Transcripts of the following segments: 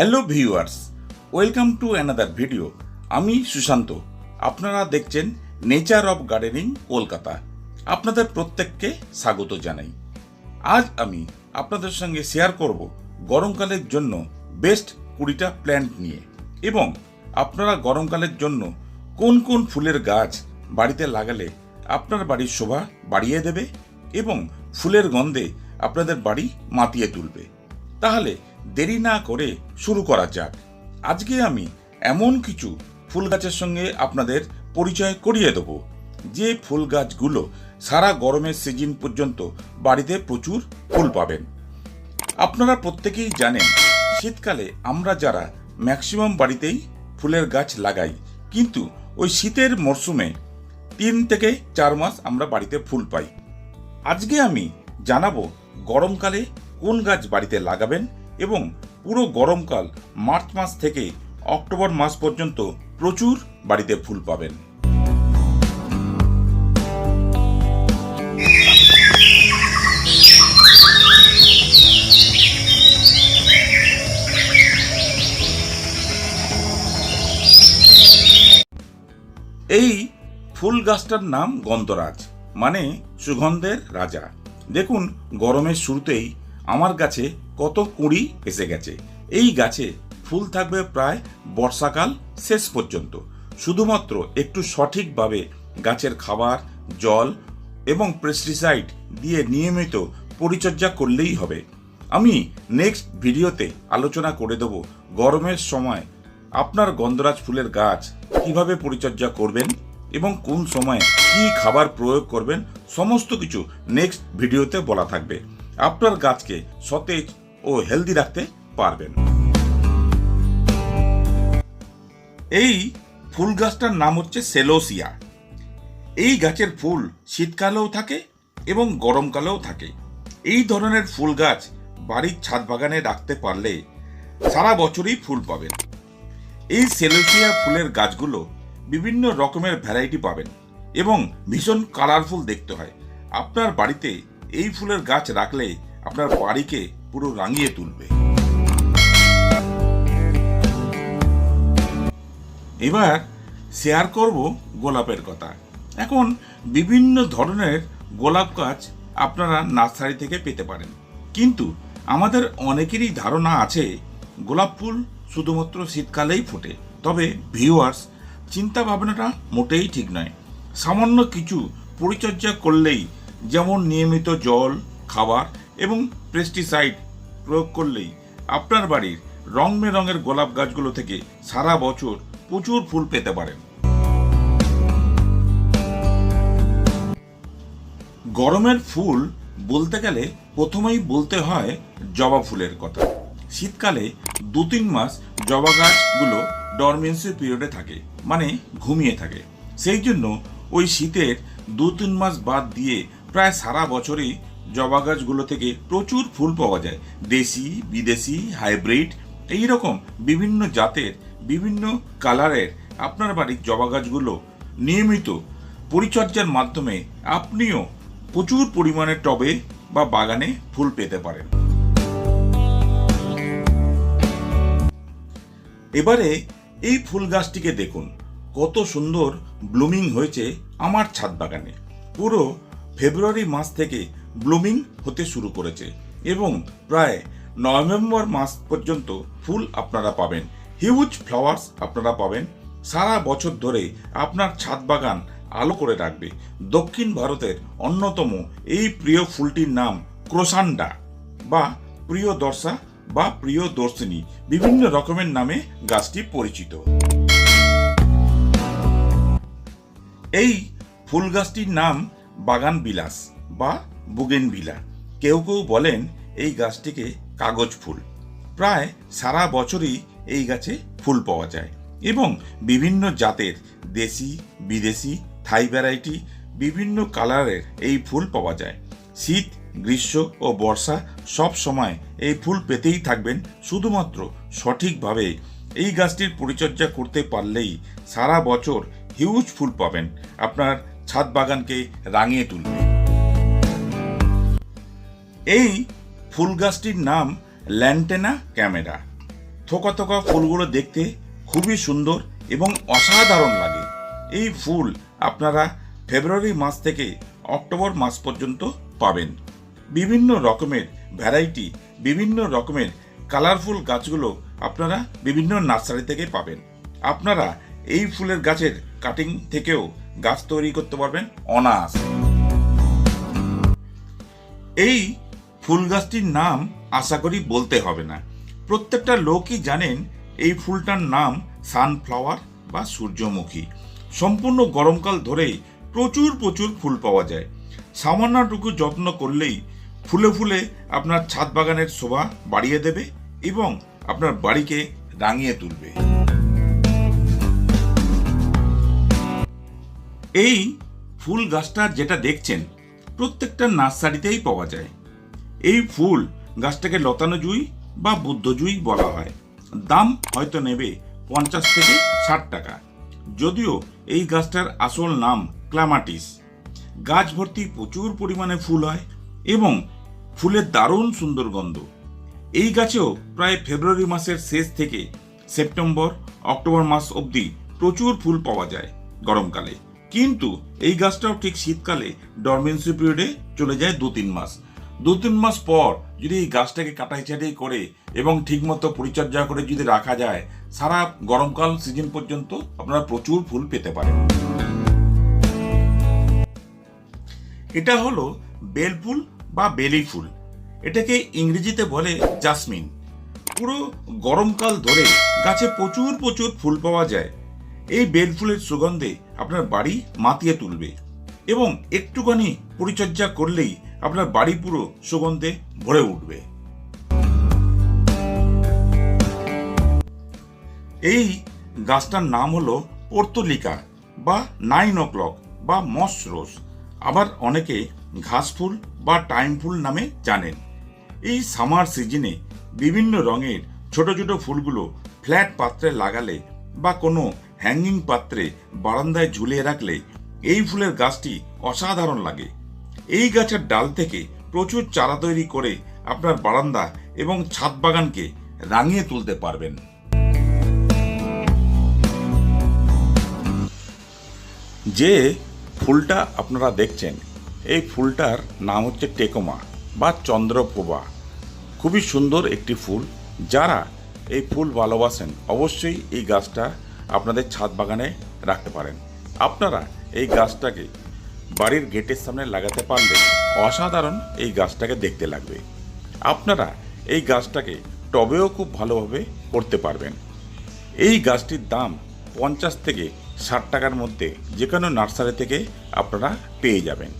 Hello viewers welcome to another video আমি সুশান্ত। আপনারা দেখছেন নেচার অফ গার্ডেনিং কলকাতা আপনাদের প্রত্যেককে স্বাগত জানাই। আজ আমি আপনাদের সঙ্গে শেয়ার করব গরমকালের জন্য বেস্ট কুড়িটা প্ল্যান্ট নিয়ে এবং আপনারা গরমকালের জন্য কোন কোন ফুলের গাছ বাড়িতে লাগালে আপনার বাড়ির শোভা বাড়িয়ে দেবে এবং ফুলের গন্ধে আপনাদের বাড়ি মাতিয়ে তুলবে। তাহলে দেরি না করে শুরু করা যাক। আজকে আমি এমন কিছু ফুল গাছের সঙ্গে আপনাদের পরিচয় করিয়ে দেবো। যে ফুল গাছগুলো সারা গরমের সিজন পর্যন্ত বাড়িতে প্রচুর ফুল পাবেন। আপনারা প্রত্যেকেই জানেন, শীতকালে আমরা যারা ম্যাক্সিমাম বাড়িতেই ফুলের গাছ লাগাই, কিন্তু ওই শীতের মরশুমে তিন থেকে চার মাস আমরা বাড়িতে ফুল পাই। আজকে আমি জানাব গরমকালে কোন গাছ বাড়িতে লাগাবেন এবং পুরো গরমকাল মার্চ মাস থেকে অক্টোবর মাস পর্যন্ত প্রচুর বাড়িতে ফুল পাবেন। এই ফুল গাছটার নাম গন্ধরাজ মানে সুগন্ধের রাজা। দেখুন, গরমের শুরুতেই আমার গাছে কত কুঁড়ি এসে গেছে। এই গাছে ফুল থাকবে প্রায় বর্ষাকাল শেষ পর্যন্ত। শুধুমাত্র একটু সঠিকভাবে গাছের খাবার, জল এবং পেস্টিসাইড দিয়ে নিয়মিত পরিচর্যা করলেই হবে। আমি নেক্সট ভিডিওতে আলোচনা করে দেব গরমের সময় আপনার গন্ধরাজ ফুলের গাছ কীভাবে পরিচর্যা করবেন এবং কোন সময় কি খাবার প্রয়োগ করবেন, সমস্ত কিছু নেক্সট ভিডিওতে বলা থাকবে। আপনার গাছকে সতেজ ও হেলদি রাখতে পারবেন। এই ফুল গাছটার নাম হচ্ছে সেলোসিয়া। এই গাছের ফুল শীতকালেও থাকে এবং গরমকালেও থাকে। এই ধরনের ফুল গাছ বাড়ির ছাদ বাগানে রাখতে পারলে সারা বছরই ফুল পাবেন। এই সেলোসিয়া ফুলের গাছগুলো বিভিন্ন রকমের ভ্যারাইটি পাবেন এবং ভীষণ কালারফুল দেখতে হয়। আপনার বাড়িতে এই ফুলের গাছ রাখলে আপনার বাড়িকে পুরো রাঙিয়ে তুলবে। এবার শেয়ার করব গোলাপের কথা। এখন বিভিন্ন ধরনের গোলাপ গাছ আপনারা নার্সারি থেকে পেতে পারেন। কিন্তু আমাদের অনেকেরই ধারণা আছে, গোলাপ ফুল শুধুমাত্র শীতকালেই ফোটে। তবে ভিউয়ার্স চিন্তা ভাবনাটা মোটেই ঠিক নয়। সামান্য কিছু পরিচর্যা করলেই যেমন নিয়মিত জল, খাবার এবং পেস্টিসাইড প্রয়োগ করলেই আপনার বাড়ির রং বেরঙের গোলাপ গাছগুলো থেকে সারা বছর প্রচুর ফুল পেতে পারেন। গরমের ফুল বলতে গেলে প্রথমেই বলতে হয় জবা ফুলের কথা। শীতকালে দু তিন মাস জবা গাছগুলো ডরমেন্সি পিরিয়ডে থাকে মানে ঘুমিয়ে থাকে। সেই জন্য ওই শীতের দু তিন মাস বাদ দিয়ে প্রায় সারা বছরই জবা গাছগুলো থেকে প্রচুর ফুল পাওয়া যায়। দেশি, বিদেশি, হাইব্রিড এই রকম বিভিন্ন জাতের, বিভিন্ন কালারের আপনার বাড়ির জবা গাছগুলো নিয়মিত পরিচর্যার মাধ্যমে আপনিও প্রচুর পরিমাণে টবে বা বাগানে ফুল পেতে পারেন। এবারে এই ফুল গাছটিকে দেখুন। কত সুন্দর ব্লুমিং হয়েছে আমার ছাদ বাগানে। পুরো ফেব্রুয়ারি মাস থেকে ব্লুমিং হতে শুরু করেছে এবং প্রায় নভেম্বর মাস পর্যন্ত ফুল আপনারা পাবেন। হিউজ ফ্লাওয়ার্স আপনারা পাবেন। সারা বছর ধরে আপনার ছাদ বাগান আলো করে রাখবে। দক্ষিণ ভারতের অন্যতম এই প্রিয় ফুলটির নাম ক্রোসান্ডা বা প্রিয় দর্শা বা প্রিয় দর্শিনী। বিভিন্ন রকমের নামে গাছটি পরিচিত। এই ফুল গাছটির নাম বাগান বিলাস বা বুগেন বিলা কেউ কেউ বলেন এই গাছটিকে কাগজ ফুল। প্রায় সারা বছরই এই গাছে ফুল পাওয়া যায় এবং বিভিন্ন জাতের দেশি, বিদেশি, থাই ভ্যারাইটি বিভিন্ন কালারের এই ফুল পাওয়া যায়। শীত, গ্রীষ্ম ও বর্ষা সব সময় এই ফুল পেতেই থাকবেন। শুধুমাত্র সঠিকভাবে এই গাছটির পরিচর্যা করতে পারলেই সারা বছর হিউজ ফুল পাবেন। আপনার ছাদ বাগানকে রাঙিয়ে তুলবে। এই ফুল গাছটির নাম ল্যান্টেনা ক্যামেরা। থোকা থোকা ফুলগুলো দেখতে খুবই সুন্দর এবং অসাধারণ লাগে। এই ফুল আপনারা ফেব্রুয়ারি মাস থেকে অক্টোবর মাস পর্যন্ত পাবেন। বিভিন্ন রকমের ভ্যারাইটি, বিভিন্ন রকমের কালারফুল গাছগুলো আপনারা বিভিন্ন নার্সারি থেকে পাবেন। আপনারা এই ফুলের গাছের কাটিং থেকেও গাছ তৈরি করতে পারবেন, অনায়াসে। এই ফুল গাছটির নাম আশা করি বলতে হবে না। প্রত্যেকটা লোকই জানেন এই ফুলটার নাম সানফ্লাওয়ার বা সূর্যমুখী। সম্পূর্ণ গরমকাল ধরেই প্রচুর প্রচুর ফুল পাওয়া যায়। সামান্যটুকু যত্ন করলেই ফুলে ফুলে আপনার ছাদ বাগানের শোভা বাড়িয়ে দেবে এবং আপনার বাড়িকে রাঙিয়ে তুলবে। এই ফুল গাছটা যেটা দেখছেন, প্রত্যেকটা নার্সারিতেই পাওয়া যায়। এই ফুল গাছটাকে লতানো জুই বা বুদ্ধ বুদ্ধজুই বলা হয়। দাম হয়তো নেবে পঞ্চাশ থেকে ষাট টাকা। যদিও এই গাছটার আসল নাম ক্লামাটিস। গাছ ভর্তি প্রচুর পরিমাণে ফুল হয় এবং ফুলের দারুণ সুন্দর গন্ধ। এই গাছেও প্রায় ফেব্রুয়ারি মাসের শেষ থেকে সেপ্টেম্বর, অক্টোবর মাস অবধি প্রচুর ফুল পাওয়া যায় গরমকালে। কিন্তু এই গাছটাও ঠিক শীতকালে ডরমেন্সি পিরিয়ডে চলে যায় দু তিন মাস। দু তিন মাস পর যদি এই গাছটাকে কাটাই ছাটাই করে এবং ঠিকমতো পরিচর্যা করে যদি রাখা যায়, সারা গরমকাল সিজন পর্যন্ত আপনারা প্রচুর ফুল পেতে পারেন। এটা হলো বেল ফুল বা বেলি ফুল। এটাকে ইংরেজিতে বলে জাসমিন পুরো গরমকাল ধরে গাছে প্রচুর প্রচুর ফুল পাওয়া যায়। এই বেল ফুলের সুগন্ধে আপনার বাড়ি মাতিয়ে তুলবে এবং একটুখানি পরিচর্যা করলেই আপনার বাড়ি পুরো সুগন্ধে ভরে উঠবে। এই গাছটার নাম হলো পর্তলিকা বা নাইন ও ক্লক বা মস রোজ। আবার অনেকে ঘাস ফুল বা টাইম ফুল নামে জানেন। এই সামার সিজনে বিভিন্ন রঙের ছোট ছোট ফুলগুলো ফ্ল্যাট পাত্রে লাগালে বা কোনো হ্যাঙ্গিং পাত্রে বারান্দায় ঝুলিয়ে রাখলে এই ফুলের গাছটি অসাধারণ লাগে। এই গাছের ডাল থেকে প্রচুর চারা তৈরি করে আপনার বারান্দা এবং ছাদ বাগানকে রাঙিয়ে তুলতে পারবেন। যে ফুলটা আপনারা দেখছেন, এই ফুলটার নাম হচ্ছে টেকোমা বা চন্দ্রপ্রভা। খুবই সুন্দর একটি ফুল, যারা এই ফুল ভালোবাসেন অবশ্যই এই গাছটা আপনাদের ছাদ বাগানে রাখতে পারেন। আপনারা এই গাছটাকে বাড়ির গেটের সামনে লাগাতে পারলে অসাধারণ এই গাছটাকে দেখতে লাগবে। আপনারা এই গাছটাকে টবেও খুব ভালোভাবে করতে পারবেন। এই গাছটির দাম পঞ্চাশ থেকে ষাট টাকার মধ্যে যে কোনো নার্সারি থেকে আপনারা পেয়ে যাবেন।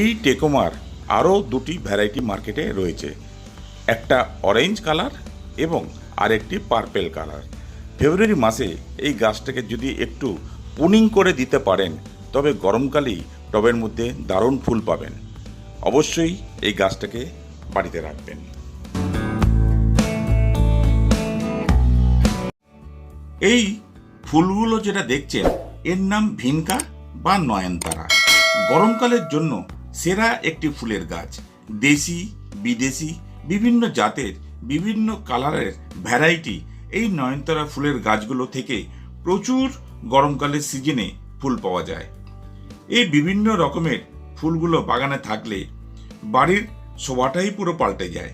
এই টেকোমার আরও দুটি ভ্যারাইটি মার্কেটে রয়েছে। একটা অরেঞ্জ কালার এবং আরেকটি পার্পেল কালার। ফেব্রুয়ারি মাসে এই গাছটাকে যদি একটু পুনিং করে দিতে পারেন, তবে গরমকালেই টবের মধ্যে দারুণ ফুল পাবেন। অবশ্যই এই গাছটাকে বাড়িতে রাখবেন। এই ফুলগুলো যেটা দেখছেন, এর নাম ভিনকা বা নয়নতারা। গরমকালের জন্য সেরা একটি ফুলের গাছ। দেশি, বিদেশি, বিভিন্ন জাতের, বিভিন্ন কালারের ভ্যারাইটি এই নয়নতারা ফুলের গাছগুলো থেকে প্রচুর গরমকালের সিজনে ফুল পাওয়া যায়। এই বিভিন্ন রকমের ফুলগুলো বাগানে থাকলে বাড়ির শোভাটাই পুরো পাল্টে যায়।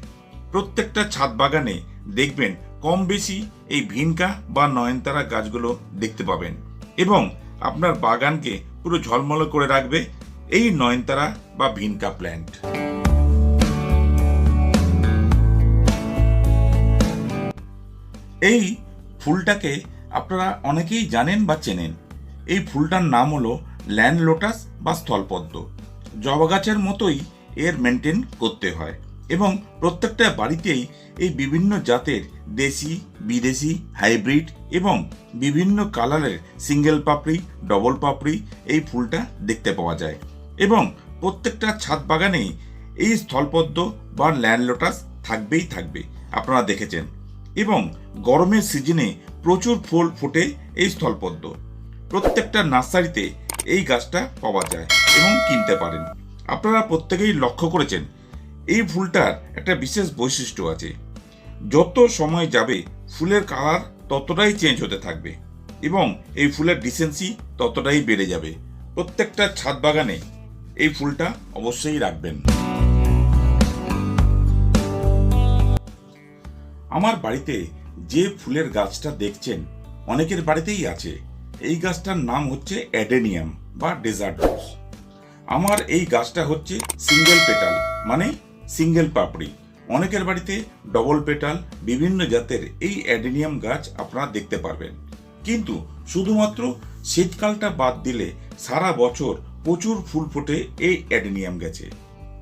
প্রত্যেকটা ছাদ বাগানে দেখবেন কম বেশি এই ভিনকা বা নয়নতারা গাছগুলো দেখতে পাবেন এবং আপনার বাগানকে পুরো ঝলমলে করে রাখবে এই নয়নতারা বা ভিনকা প্ল্যান্ট এই ফুলটাকে আপনারা অনেকেই জানেন বা চেনেন। এই ফুলটার নাম হলো ল্যান্ড লোটাস বা স্থলপদ্ম। জবা গাছের মতোই এর মেনটেন করতে হয় এবং প্রত্যেকটা বাড়িতেই এই বিভিন্ন জাতের দেশি, বিদেশি হাইব্রিড এবং বিভিন্ন কালারের সিঙ্গেল পাপড়ি ডবল পাপড়ি এই ফুলটা দেখতে পাওয়া যায় এবং প্রত্যেকটা ছাদ বাগানেই এই স্থলপদ্ম বা ল্যান্ড লোটাস থাকবেই থাকবে। আপনারা দেখেছেন। এবং গরমের সিজনে প্রচুর ফুল ফোটে এই স্থলপদ্ম। প্রত্যেকটা নার্সারিতে এই গাছটা পাওয়া যায় এবং কিনতে পারেন। আপনারা প্রত্যেকেই লক্ষ্য করেছেন, এই ফুলটার একটা বিশেষ বৈশিষ্ট্য আছে। যত সময় যাবে, ফুলের কালার ততটাই চেঞ্জ হতে থাকবে এবং এই ফুলের ডিসেন্সি ততটাই বেড়ে যাবে। প্রত্যেকটা ছাদ বাগানে এই ফুলটা অবশ্যই রাখবেন। আমার বাড়িতে যে ফুলের গাছটা দেখছেন, অনেকের বাড়িতেই আছে। এই গাছটার নাম হচ্ছে অ্যাডেনিয়াম বা ডেজার্ট রোজ। আমার এই গাছটা হচ্ছে সিঙ্গেল পেটাল মানে সিঙ্গেল পাপড়ি। অনেকের বাড়িতে ডবল পেটাল, বিভিন্ন জাতের এই অ্যাডেনিয়াম গাছ আপনারা দেখতে পারবেন। কিন্তু শুধুমাত্র শীতকালটা বাদ দিলে সারা বছর প্রচুর ফুল ফোটে এই অ্যাডেনিয়াম গাছে।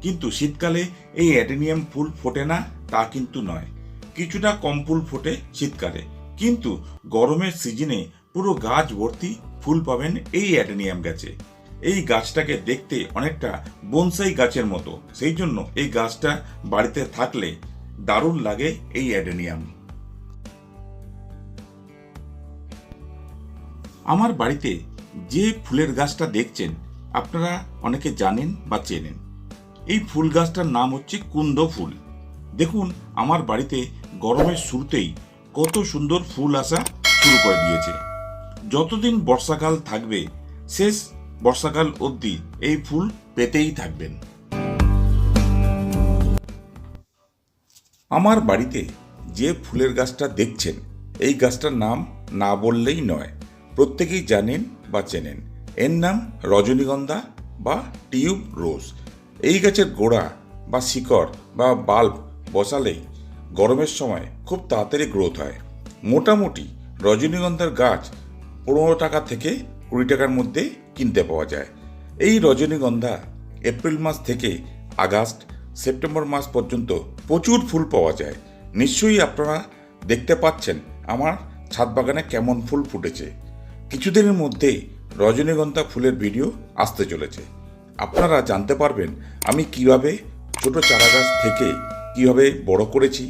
কিন্তু শীতকালে এই অ্যাডেনিয়াম ফুল ফোটে না, তা কিন্তু নয়। কিছুটা কম ফুল ফোটে শীতকালে। কিন্তু গরমের সিজনে পুরো গাছ ভর্তি ফুল পাবেন এই অ্যাডেনিয়াম গাছে। এই গাছটাকে দেখতে অনেকটা বনসাই গাছের মতো। সেই জন্য এই গাছটা বাড়িতে থাকলে দারুণ লাগে এই অ্যাডেনিয়াম। আমার বাড়িতে যে ফুলের গাছটা দেখছেন, আপনারা অনেকে জানেন বা চেনেন। এই ফুল গাছটার নাম হচ্ছে কুন্দ ফুল। দেখুন, আমার বাড়িতে গরমের শুরুতেই কত সুন্দর ফুল আসা শুরু করে দিয়েছে। যতদিন বর্ষাকাল থাকবে, শেষ বর্ষাকাল অবধি এই ফুল পেতেই থাকবেন। আমার বাড়িতে যে ফুলের গাছটা দেখছেন, এই গাছটার নাম না বললেই নয়। প্রত্যেকেই জানেন বা চেনেন। এর নাম রজনীগন্ধা বা টিউব রোজ। এই গাছের গোড়া বা শিকড় বা বাল্ব বসালেই গরমের সময় খুব তাড়াতাড়ি গ্রোথ হয়। মোটামুটি রজনীগন্ধার গাছ পনেরো টাকা থেকে কুড়ি টাকার মধ্যে কিনতে পাওয়া যায়। এই রজনীগন্ধা এপ্রিল মাস থেকে আগস্ট, সেপ্টেম্বর মাস পর্যন্ত প্রচুর ফুল পাওয়া যায়। নিশ্চয়ই আপনারা দেখতে পাচ্ছেন আমার ছাদ বাগানে কেমন ফুল ফুটেছে। কিছুদিনের মধ্যেই রজনীগন্ধা ফুলের ভিডিও আসতে চলেছে। আপনারা জানতে পারবেন আমি কীভাবে ছোট চারা গাছ থেকে কীভাবে বড় করেছি,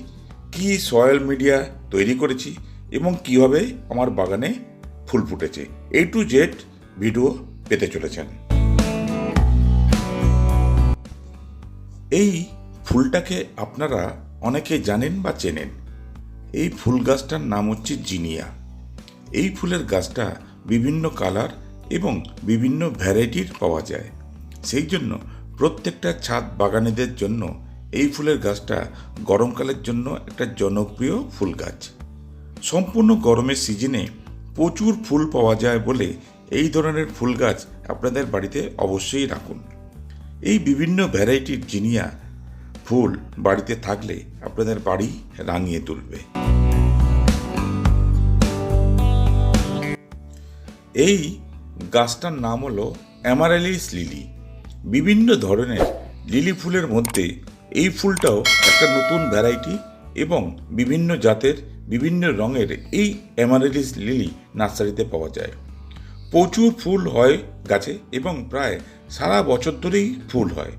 কি সয়েল মিডিয়া তৈরি করেছি এবং কীভাবে আমার বাগানে ফুল ফুটেছে। এ টু জেড ভিডিও পেতে চলেছেন। এই ফুলটাকে আপনারা অনেকে জানেন বা চেনেন। এই ফুল গাছটার নাম হচ্ছে জিনিয়া। এই ফুলের গাছটা বিভিন্ন কালার এবং বিভিন্ন ভ্যারাইটির পাওয়া যায়। সেই জন্য প্রত্যেকটা ছাদ বাগানেদের জন্য এই ফুলের গাছটা গরমকালের জন্য একটা জনপ্রিয় ফুল গাছ। সম্পূর্ণ গরমের সিজনে প্রচুর ফুল পাওয়া যায় বলে এই ধরনের ফুল গাছ আপনাদের বাড়িতে অবশ্যই রাখুন। এই বিভিন্ন ভ্যারাইটির জিনিয়া ফুল বাড়িতে থাকলে আপনাদের বাড়ি রাঙিয়ে তুলবে। এই গাছটার নাম হলো অ্যামারেলিস লিলি। বিভিন্ন ধরনের লিলি ফুলের মধ্যে এই ফুলটাও একটা নতুন ভ্যারাইটি এবং বিভিন্ন জাতের, বিভিন্ন রঙের এই অ্যামারেলিস লিলি নার্সারিতে পাওয়া যায়। প্রচুর ফুল হয় গাছে এবং প্রায় সারা বছর ধরেই ফুল হয়।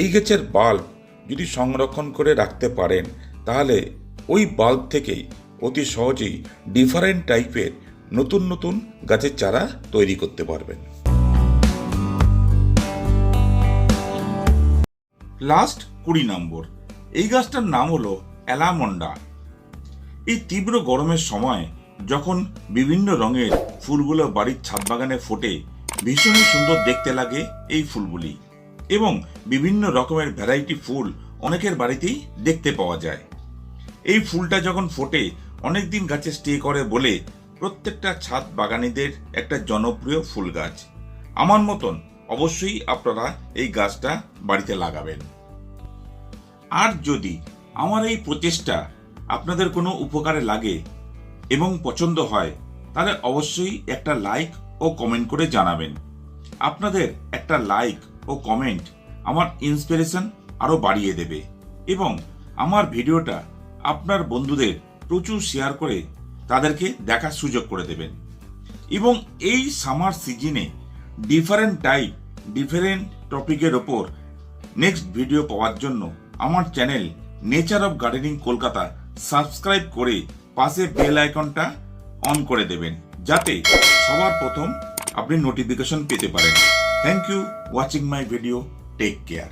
এই গাছের বাল্ব যদি সংরক্ষণ করে রাখতে পারেন, তাহলে ওই বাল্ব থেকেই অতি সহজেই ডিফারেন্ট টাইপের নতুন নতুন গাছের চারা তৈরি করতে পারবেন। লাস্ট কুড়ি নম্বর। এই গাছটার নাম হলো অ্যালামন্ডা। এই তীব্র গরমের সময় যখন বিভিন্ন রঙের ফুলগুলো বাড়ির ছাদ বাগানে ফোটে, ভীষণই সুন্দর দেখতে লাগে এই ফুলগুলি। এবং বিভিন্ন রকমের ভ্যারাইটি ফুল অনেকের বাড়িতেই দেখতে পাওয়া যায়। এই ফুলটা যখন ফোটে, অনেকদিন গাছে স্টে করে বলে প্রত্যেকটা ছাদ বাগানীদের একটা জনপ্রিয় ফুল গাছ। আমার মতন অবশ্যই আপনারা এই গাছটা বাড়িতে লাগাবেন। আর যদি আমার এই প্রচেষ্টা আপনাদের কোনো উপকারে লাগে এবং পছন্দ হয়, তাহলে অবশ্যই একটা লাইক ও কমেন্ট করে জানাবেন। আপনাদের একটা লাইক ও কমেন্ট আমার ইন্সপিরেশন আরও বাড়িয়ে দেবে এবং আমার ভিডিওটা আপনার বন্ধুদের প্রচুর শেয়ার করে তাদেরকে দেখার সুযোগ করে দেবেন। এবং এই সামার সিজনে ডিফারেন্ট টাইপ ডিফারেন্ট টপিকের ওপর নেক্সট ভিডিও পাওয়ার জন্য আমার channel nature of gardening Kolkata subscribe করে পাশে বেল আইকনটা অন করে দেবেন, যাতে সবার প্রথম আপনি নোটিফিকেশন পেতে পারেন। Thank you watching my video take care